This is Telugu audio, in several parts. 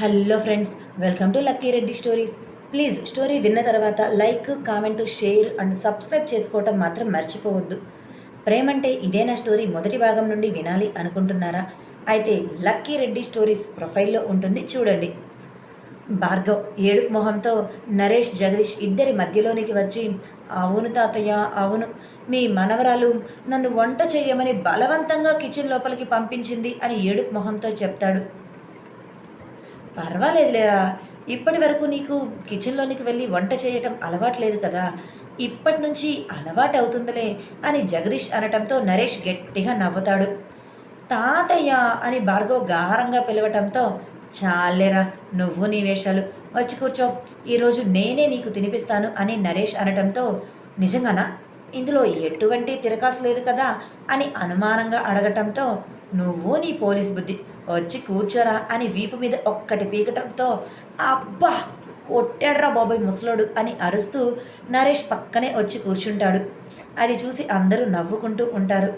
Hello friends welcome to Lucky Reddy stories. Please story విన్న తర్వాత like comment share and subscribe చేసుకోవటం మాత్రం మర్చిపోవద్దు. ప్రేమంటే ఇదేనా స్టోరీ మొదటి భాగం నుండి వినాలి అనుకుంటున్నారా? అయితే లక్కీ రెడ్డి స్టోరీస్ ప్రొఫైల్లో ఉంటుంది చూడండి. భార్గవ్ ఏడుపు మొహంతో నరేష్ జగదీష్ ఇద్దరి మధ్యలోనికి వచ్చి అవును తాతయ్య అవును. మీ మనవరాలు నన్ను వంట చేయమని బలవంతంగా కిచెన్ లోపలికి పంపించింది అని ఏడుపు మొహంతో చెప్తాడు. పర్వాలేదులేరా. ఇప్పటి వరకు నీకు కిచెన్లోనికి వెళ్ళి వంట చేయటం అలవాట్లేదు కదా. ఇప్పటి నుంచి అలవాటు అవుతుందిలే అని జగదీష్ అనటంతో నరేష్ గట్టిగా నవ్వుతాడు. తాతయ్య అని భార్గవ్ గారంగా పిలవటంతో చాలేరా నువ్వు నీ వేషాలు. వచ్చి కూర్చో. ఈరోజు నేనే నీకు తినిపిస్తాను అని నరేష్ అనటంతో నిజంగానా? ఇందులో ఎటువంటి తిరకాసు లేదు కదా అని అనుమానంగా అడగటంతో నువ్వు నీ పోలీస్ బుద్ధి. వచ్చి కూర్చోరా అని వీపు మీద ఒక్కటి పీకటంతో అబ్బా కొట్టాడ్రా బాబాయ్ ముసలోడు అని అరుస్తూ నరేష్ పక్కనే వచ్చి కూర్చుంటాడు. అది చూసి అందరూ నవ్వుకుంటూ ఉంటారు.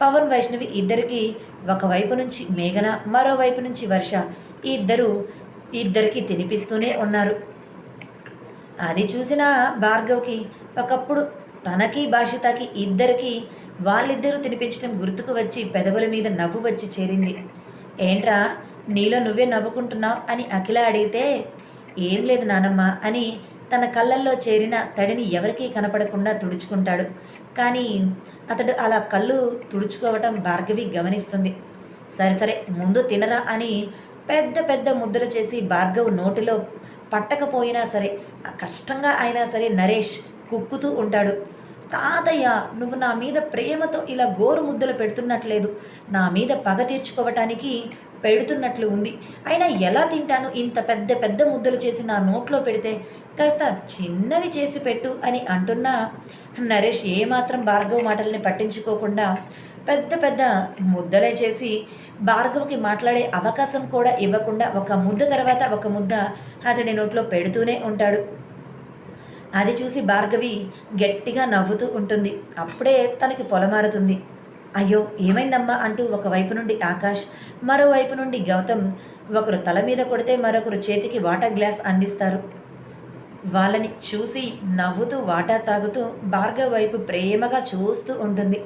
పవన్ వైష్ణవి ఇద్దరికి ఒకవైపు నుంచి మేఘన మరోవైపు నుంచి వర్ష ఇద్దరు ఇద్దరికి తినిపిస్తూనే ఉన్నారు. అది చూసిన భార్గవ్కి ఒకప్పుడు తనకి భాషితకి ఇద్దరికి వాళ్ళిద్దరూ తినిపించడం గుర్తుకు వచ్చి పెదవుల మీద నవ్వు వచ్చి చేరింది. ఏంట్రా నీలో నువ్వే నవ్వుకుంటున్నావు? అని అఖిల అడిగితే ఏం లేదు నానమ్మ అని తన కళ్ళల్లో చేరిన తడిని ఎవరికీ కనపడకుండా తుడుచుకుంటాడు. కానీ అతడు అలా కళ్ళు తుడుచుకోవటం భార్గవి గమనిస్తుంది. సరే సరే ముందు తినరా అని పెద్ద పెద్ద ముద్దలు చేసి భార్గవ్ నోటిలో పట్టకపోయినా సరే కష్టంగా అయినా సరే నరేష్ కుక్కుతూ ఉంటాడు. తాతయ్య నువ్వు నా మీద ప్రేమతో ఇలా గోరు ముద్దలు పెడుతున్నట్లేదు. నా మీద పగ తీర్చుకోవటానికి పెడుతున్నట్లు ఉంది. అయినా ఎలా తింటాను ఇంత పెద్ద పెద్ద ముద్దలు చేసి నా నోట్లో పెడితే? కాస్త చిన్నవి చేసి పెట్టు అని అంటున్నా. నరేష్ ఏమాత్రం భార్గవ్ మాటల్ని పట్టించుకోకుండా పెద్ద పెద్ద ముద్దలే చేసి భార్గవ్కి మాట్లాడే అవకాశం కూడా ఇవ్వకుండా ఒక ముద్ద తర్వాత ఒక ముద్ద అతడి నోట్లో పెడుతూనే ఉంటాడు. అది చూసి భార్గవి గట్టిగా నవ్వుతూ ఉంటుంది. అప్పుడే తనకి పొలమారుతుంది. అయ్యో ఏమైందమ్మా అంటూ ఒకవైపు నుండి ఆకాష్ మరోవైపు నుండి గౌతమ్ ఒకరు తల మీద కొడితే మరొకరు చేతికి వాటర్ గ్లాస్ అందిస్తారు. వాళ్ళని చూసి నవ్వుతూ వాటా తాగుతూ భార్గవ్ వైపు ప్రేమగా చూస్తూ ఉంటుంది.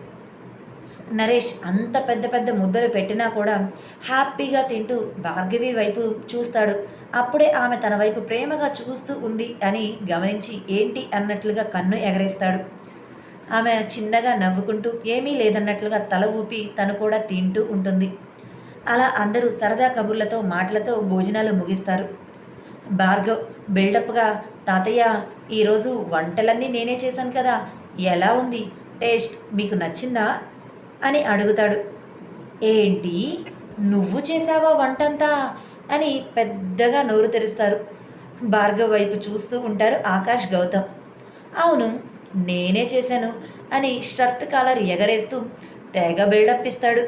నరేష్ అంత పెద్ద పెద్ద ముద్దలు పెట్టినా కూడా హ్యాపీగా తింటూ భార్గవి వైపు చూస్తాడు. అప్పుడే ఆమె తన వైపు ప్రేమగా చూస్తూ ఉంది అని గమనించి ఏంటి? అన్నట్లుగా కన్ను ఎగరేస్తాడు. ఆమె చిన్నగా నవ్వుకుంటూ ఏమీ లేదన్నట్లుగా తల ఊపి తను కూడా తింటూ ఉంటుంది. అలా అందరూ సరదా కబుర్లతో మాటలతో భోజనాలు ముగిస్తారు. భార్గవ్ బిల్డప్గా తాతయ్య ఈరోజు వంటలన్నీ నేనే చేశాను కదా ఎలా ఉంది? టేస్ట్ మీకు నచ్చిందా? అని అడుగుతాడు. ఏంటి? నువ్వు చేసావా వంటంతా? అని పెద్దగా నోరు తెరుస్తారు. భార్గవ్ వైపు చూస్తూ ఉంటారు ఆకాష్ గౌతమ్. అవును నేనే చేశాను అని షర్ట్ కాలర్ ఎగరేస్తూ తెగ బిల్డప్ ఇస్తాడు.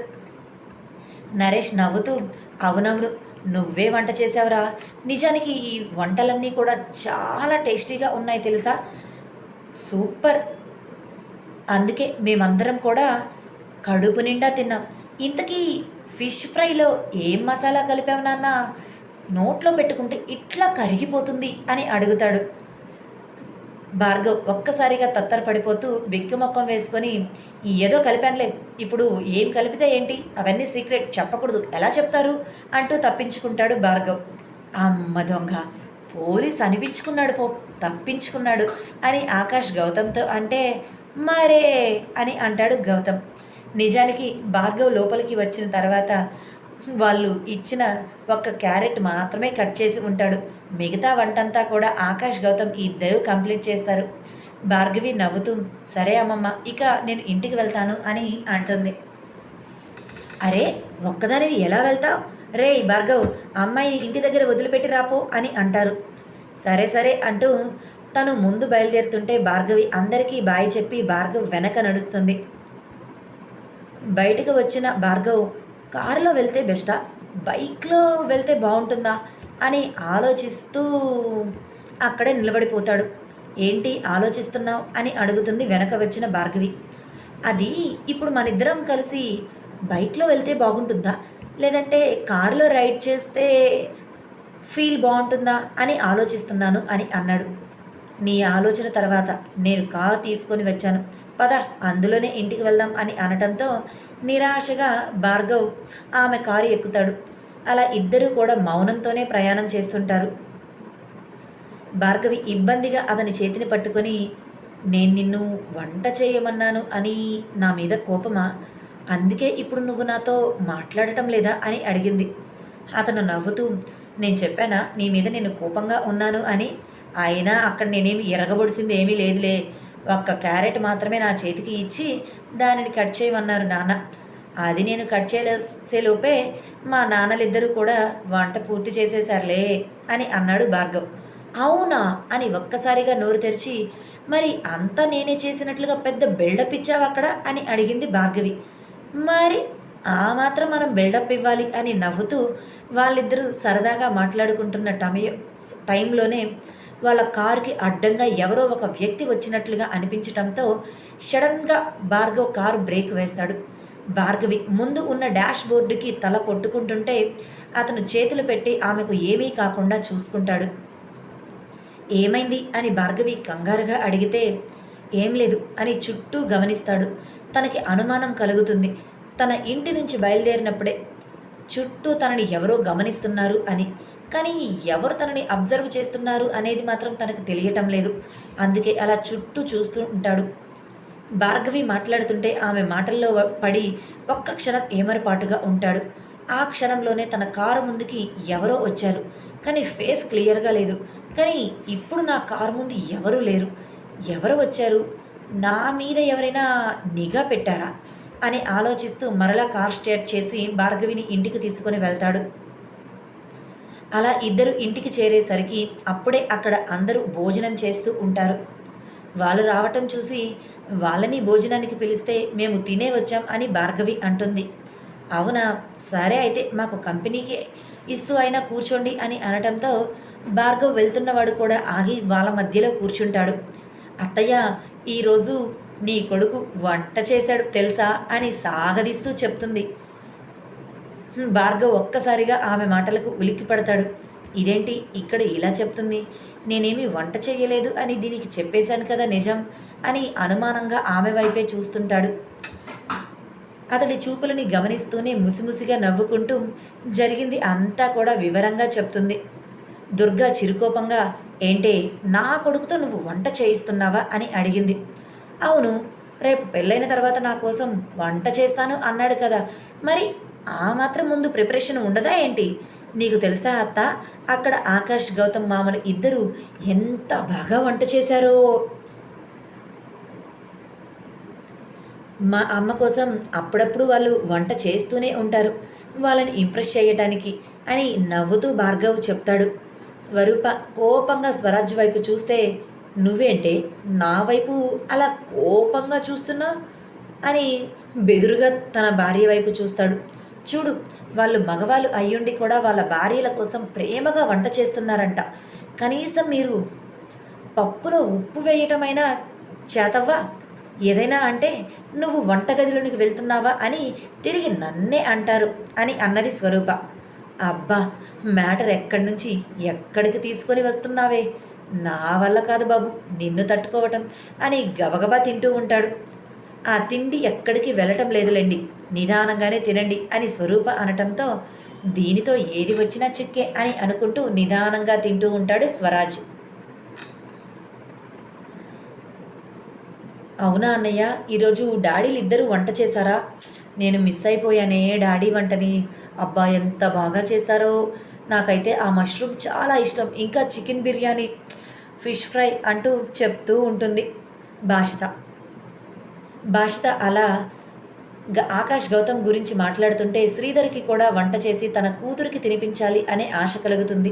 నరేష్ నవ్వుతూ అవునవును నువ్వే వంట చేసావురా నిజానికి ఈ వంటలన్నీ కూడా చాలా టేస్టీగా ఉన్నాయి తెలుసా? సూపర్. అందుకే మేమందరం కూడా కడుపు నిండా తిన్నాం. ఇంతకీ ఫిష్ ఫ్రైలో ఏం మసాలా కలిపావు నాన్న? నోట్లో పెట్టుకుంటే ఇట్లా కరిగిపోతుంది అని అడుగుతాడు. భార్గవ్ ఒక్కసారిగా తత్తర పడిపోతూ బిక్కుమొక్కం వేసుకొని ఏదో కలిపానులే ఇప్పుడు ఏం కలిపితే ఏంటి? అవన్నీ సీక్రెట్ చెప్పకూడదు. ఎలా చెప్తారు? అంటూ తప్పించుకుంటాడు భార్గవ్. అమ్మ దొంగ పోలీస్ అనిపించుకున్నాడు పో తప్పించుకున్నాడు అని ఆకాష్ గౌతమ్తో అంటే మరే అని అంటాడు గౌతమ్. నిజానికి భార్గవ్ లోపలికి వచ్చిన తర్వాత వాళ్ళు ఇచ్చిన ఒక్క క్యారెట్ మాత్రమే కట్ చేసి ఉంటాడు. మిగతా వంటంతా కూడా ఆకాష్ గౌతమ్ ఇద్దరు కంప్లీట్ చేస్తారు. భార్గవి నవ్వుతూ సరే అమ్మమ్మ ఇక నేను ఇంటికి వెళ్తాను అని అంటుంది. అరే ఒక్కదానివి ఎలా వెళ్తావు? రే భార్గవ్ అమ్మాయిని ఇంటి దగ్గర వదిలిపెట్టి రాపో అని అంటారు. సరే సరే అంటూ తను ముందు బయలుదేరుతుంటే భార్గవి అందరికీ బాయి చెప్పి భార్గవ్ వెనక నడుస్తుంది. బయటకు వచ్చిన భార్గవ్ కారులో వెళ్తే బెస్టా? బైక్లో వెళ్తే బాగుంటుందా? అని ఆలోచిస్తూ అక్కడే నిలబడిపోతాడు. ఏంటి ఆలోచిస్తున్నావు? అని అడుగుతుంది వెనక వచ్చిన భార్గవి. అది ఇప్పుడు మనిద్దరం కలిసి బైక్లో వెళ్తే బాగుంటుందా? లేదంటే కారులో రైడ్ చేస్తే ఫీల్ బాగుంటుందా? అని ఆలోచిస్తున్నాను అని అన్నాడు. నీ ఆలోచన తర్వాత నేను కారు తీసుకొని వచ్చాను. పద అందులోనే ఇంటికి వెళ్దాం అని అనటంతో నిరాశగా భార్గవ్ ఆమె కారు ఎక్కుతాడు. అలా ఇద్దరూ కూడా మౌనంతోనే ప్రయాణం చేస్తుంటారు. భార్గవి ఇబ్బందిగా అతని చేతిని పట్టుకొని నేను నిన్ను వంట చేయమన్నాను అని నా మీద కోపమా? అందుకే ఇప్పుడు నువ్వు నాతో మాట్లాడటం లేదా? అని అడిగింది. అతను నవ్వుతూ నేను చెప్పానా? నీ మీద నేను కోపంగా ఉన్నాను అని. అయినా అక్కడ నేనేమి ఎరగబొడిచింది ఏమీ లేదులే. ఒక్క క్యారెట్ మాత్రమే నా చేతికి ఇచ్చి దానిని కట్ చేయమన్నారు నాన్న. అది నేను కట్ చేసేలోపే మా నాన్నలిద్దరూ కూడా వంట పూర్తి చేసేశారులే అని అన్నాడు భార్గవ్. అవునా? అని ఒక్కసారిగా నోరు తెరిచి మరి అంతా నేనే చేసినట్లుగా పెద్ద బిల్డప్ ఇచ్చావు అక్కడ? అని అడిగింది భార్గవి. మరి ఆ మాత్రం మనం బిల్డప్ ఇవ్వాలి అని నవ్వుతూ వాళ్ళిద్దరూ సరదాగా మాట్లాడుకుంటున్న టమయ టైంలోనే వాళ్ళ కారుకి అడ్డంగా ఎవరో ఒక వ్యక్తి వచ్చినట్లుగా అనిపించటంతో సడన్గా భార్గవ్ కారు బ్రేక్ వేస్తాడు. భార్గవి ముందు ఉన్న డాష్ బోర్డుకి తల కొట్టుకుంటుంటే అతను చేతులు పెట్టి ఆమెకు ఏమీ కాకుండా చూసుకుంటాడు. ఏమైంది? అని భార్గవి కంగారుగా అడిగితే ఏం లేదు అని చుట్టూ గమనిస్తాడు. తనకి అనుమానం కలుగుతుంది. తన ఇంటి నుంచి బయలుదేరినప్పుడే చుట్టూ తనని ఎవరో గమనిస్తున్నారు అని. కానీ ఎవరు తనని అబ్జర్వ్ చేస్తున్నారు అనేది మాత్రం తనకు తెలియటం లేదు. అందుకే అలా చుట్టూ చూస్తూ ఉంటాడు. భార్గవి మాట్లాడుతుంటే ఆమె మాటల్లో పడి ఒక్క క్షణం ఏమరపాటుగా ఉంటాడు. ఆ క్షణంలోనే తన కారు ముందుకి ఎవరో వచ్చారు. కానీ ఫేస్ క్లియర్గా లేదు. కానీ ఇప్పుడు నా కారు ముందు ఎవరూ లేరు. ఎవరు వచ్చారు? నా మీద ఎవరైనా నిఘా పెట్టారా? అని ఆలోచిస్తూ మరలా కార్ స్టార్ట్ చేసి భార్గవిని ఇంటికి తీసుకొని వెళ్తాడు. అలా ఇద్దరు ఇంటికి చేరేసరికి అప్పుడే అక్కడ అందరూ భోజనం చేస్తూ ఉంటారు. వాళ్ళు రావటం చూసి వాళ్ళని భోజనానికి పిలిస్తే మేము తినే వచ్చాం అని భార్గవి అంటుంది. అవునా? సరే అయితే మాకు కంపెనీకి ఇస్తూ అయినా కూర్చోండి అని అనటంతో భార్గవ్ వెళ్తున్నవాడు కూడా ఆగి వాళ్ళ మధ్యలో కూర్చుంటాడు. అత్తయ్య ఈరోజు నీ కొడుకు వంట చేశాడు తెలుసా? అని సాగదీస్తూ చెప్తుంది. భార్గవ్ ఒక్కసారిగా ఆమె మాటలకు ఉలిక్కి పడతాడు. ఇదేంటి ఇక్కడ ఇలా చెప్తుంది? నేనేమి వంట చేయలేదు అని దీనికి చెప్పేశాను కదా నిజం అని అనుమానంగా ఆమె వైపే చూస్తుంటాడు. అతడి చూపులని గమనిస్తూనే ముసిముసిగా నవ్వుకుంటూ జరిగింది అంతా కూడా వివరంగా చెప్తుంది. దుర్గా చిరుకోపంగా ఏంటే నా కొడుకుతో నువ్వు వంట చేయిస్తున్నావా? అని అడిగింది. అవును రేపు పెళ్ళైన తర్వాత నా కోసం వంట చేస్తాను అన్నాడు కదా. మరి ఆ మాత్రం ముందు ప్రిపరేషన్ ఉండదా ఏంటి? నీకు తెలుసా అత్త అక్కడ ఆకాష్ గౌతమ్ మామలు ఇద్దరు ఎంత బాగా వంట చేశారో. మా అమ్మ కోసం అప్పుడప్పుడు వాళ్ళు వంట చేస్తూనే ఉంటారు. వాళ్ళని ఇంప్రెస్ చేయటానికి అని నవ్వుతూ భార్గవ్ చెప్తాడు. స్వరూప కోపంగా స్వరాజ్ వైపు చూస్తే నువ్వేంటే నా వైపు అలా కోపంగా చూస్తున్నా? అని బెదురుగా తన భార్య వైపు చూస్తాడు. చూడు వాళ్ళు మగవాళ్ళు అయ్యుండి కూడా వాళ్ళ భార్యల కోసం ప్రేమగా వంట చేస్తున్నారంట. కనీసం మీరు పప్పులో ఉప్పు వేయటమైనా చేతవ్వా? ఏదైనా అంటే నువ్వు వంటగదిలోనికి వెళ్తున్నావా అని తిరిగి నన్నే అంటారు అని అన్నది స్వరూప. అబ్బా మ్యాటర్ ఎక్కడి నుంచి ఎక్కడికి తీసుకొని వస్తున్నావే? నా వల్ల కాదు బాబు నిన్ను తట్టుకోవటం అని గబగబా తింటూ ఉంటాడు. ఆ తిండి ఎక్కడికి వెళ్ళటం లేదులేండి. నిదానంగానే తినండి అని స్వరూప అనటంతో దీనితో ఏది వచ్చినా చిక్కే అని అనుకుంటూ నిదానంగా తింటూ ఉంటాడు స్వరాజ్. అవునా అన్నయ్య ఈరోజు డాడీలు ఇద్దరు వంట చేశారా? నేను మిస్ అయిపోయానే డాడీ వంటని. అబ్బా ఎంత బాగా చేస్తారో. నాకైతే ఆ మష్రూమ్ చాలా ఇష్టం. ఇంకా చికెన్ బిర్యానీ ఫిష్ ఫ్రై అంటూ చెప్తూ ఉంటుంది భాషిత. భాషిత అలా ఆకాష్ గౌతమ్ గురించి మాట్లాడుతుంటే శ్రీధర్కి కూడా వంట చేసి తన కూతురికి తినిపించాలి అనే ఆశ కలుగుతుంది.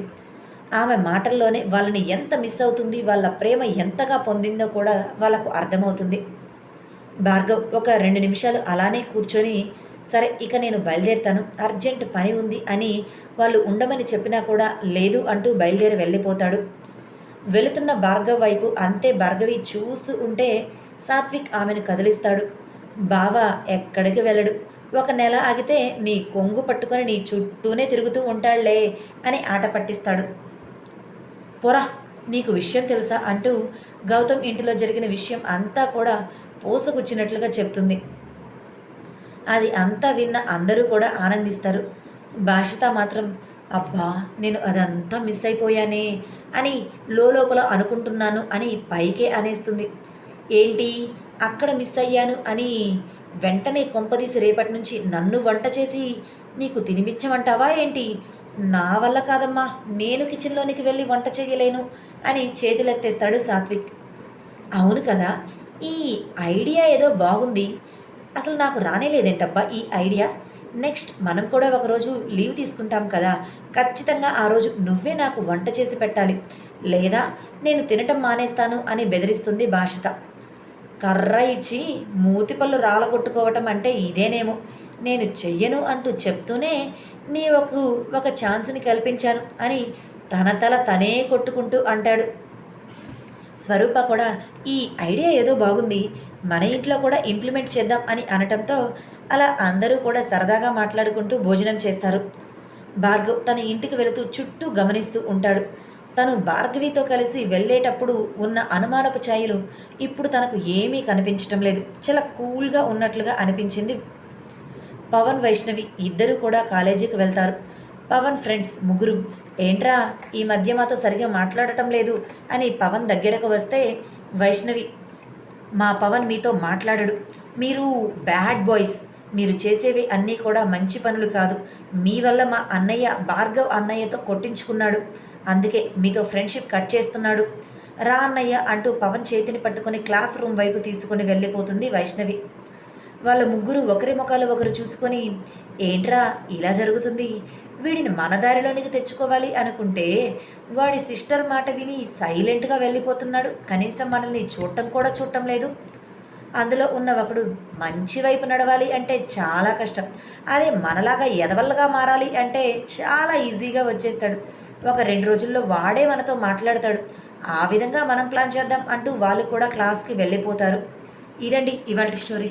ఆమె మాటల్లోనే వాళ్ళని ఎంత మిస్ అవుతుంది వాళ్ళ ప్రేమ ఎంతగా పొందిందో కూడా వాళ్ళకు అర్థమవుతుంది. భార్గవ్ ఒక రెండు నిమిషాలు అలానే కూర్చొని సరే ఇక నేను బయలుదేరుతాను అర్జెంట్ పని ఉంది అని వాళ్ళు ఉండమని చెప్పినా కూడా లేదు అంటూ బయలుదేరి వెళ్ళిపోతాడు. వెళుతున్న భార్గవ్ వైపు అంతే భార్గవి చూస్తూ ఉంటే సాత్విక్ ఆమెను కదిలిస్తాడు. బావ ఎక్కడికి వెళ్ళడు. ఒక నెల ఆగితే నీ కొంగు పట్టుకొని నీ చుట్టూనే తిరుగుతూ ఉంటాడులే అని ఆట పట్టిస్తాడు. పొరా నీకు విషయం తెలుసా అంటూ గౌతమ్ ఇంటిలో జరిగిన విషయం అంతా కూడా పోసగుచ్చినట్లుగా చెప్తుంది. అది అంతా విన్న అందరూ కూడా ఆనందిస్తారు. భాషిత మాత్రం అబ్బా నేను అదంతా మిస్ అయిపోయానే అని లోపల అనుకుంటున్నాను అని పైకే అనేస్తుంది. ఏంటి? అక్కడ మిస్ అయ్యాను అని వెంటనే కొంపదీసి రేపటి నుంచి నన్ను వంట చేసి నీకు తినిపించమంటావా ఏంటి? నా వల్ల కాదమ్మా నేను కిచెన్లోనికి వెళ్ళి వంట చేయలేను అని చేతులెత్తేస్తాడు సాత్విక్. అవును కదా ఈ ఐడియా ఏదో బాగుంది. అసలు నాకు రానేలేదేంటబ్బా ఈ ఐడియా? నెక్స్ట్ మనం కూడా ఒకరోజు లీవ్ తీసుకుంటాం కదా ఖచ్చితంగా ఆ రోజు నువ్వే నాకు వంట చేసి పెట్టాలి. లేదా నేను తినటం మానేస్తాను అని బెదిరిస్తుంది భాషిత కర్ర ఇచ్చి మూతిపళ్ళు రాలగొట్టుకోవటం అంటే ఇదేనేమో. నేను చెయ్యను అంటూ చెప్తూనే నీ ఒక ఒక ఛాన్స్ని కల్పించాను అని తన తల తనే కొట్టుకుంటూ అంటాడు. స్వరూప కూడా ఈ ఐడియా ఏదో బాగుంది. మన ఇంట్లో కూడా ఇంప్లిమెంట్ చేద్దాం అని అనటంతో అలా అందరూ కూడా సరదాగా మాట్లాడుకుంటూ భోజనం చేస్తారు. భార్గవ్ తన ఇంటికి వెళుతూ చుట్టూ గమనిస్తూ ఉంటాడు. తను భార్గవితో కలిసి వెళ్ళేటప్పుడు ఉన్న అనుమానపు ఛాయలు ఇప్పుడు తనకు ఏమీ కనిపించటం లేదు. చాలా కూల్గా ఉన్నట్లుగా అనిపించింది. పవన్ వైష్ణవి ఇద్దరు కూడా కాలేజీకి వెళ్తారు. పవన్ ఫ్రెండ్స్ ముగ్గురు. ఏంట్రా ఈ మధ్య మాతో సరిగా మాట్లాడటం లేదు అని పవన్ దగ్గరకు వస్తే వైష్ణవి మా పవన్ మీతో మాట్లాడడు. మీరు బ్యాడ్ బాయ్స్. మీరు చేసేవి అన్నీ కూడా మంచి పనులు కాదు. మీ వల్ల మా అన్నయ్య భార్గవ్ అన్నయ్యతో కొట్టించుకున్నాడు. అందుకే మీతో ఫ్రెండ్షిప్ కట్ చేస్తున్నాడు. రా అన్నయ్య అంటూ పవన్ చేతిని పట్టుకొని క్లాస్ రూమ్ వైపు తీసుకుని వెళ్ళిపోతుంది వైష్ణవి. వాళ్ళ ముగ్గురు ఒకరి ముఖాలు ఒకరు చూసుకొని ఏంట్రా ఇలా జరుగుతుంది? వీడిని మన దారిలోనికి తెచ్చుకోవాలి అనుకుంటే వాడి సిస్టర్ మాట విని సైలెంట్గా వెళ్ళిపోతున్నాడు. కనీసం మనల్ని చూడటం కూడా చూడటం లేదు. అందులో ఉన్న ఒకడు మంచి వైపు నడవాలి అంటే చాలా కష్టం. అదే మనలాగా ఎదవల్లగా మారాలి అంటే చాలా ఈజీగా వచ్చేస్తాడు. ఒక రెండు రోజుల్లో వాడే మనతో మాట్లాడతాడు. ఆ విధంగా మనం ప్లాన్ చేద్దాం అంటూ వాళ్ళు కూడా క్లాస్కి వెళ్ళిపోతారు. ఇదండి ఇవాళ స్టోరీ.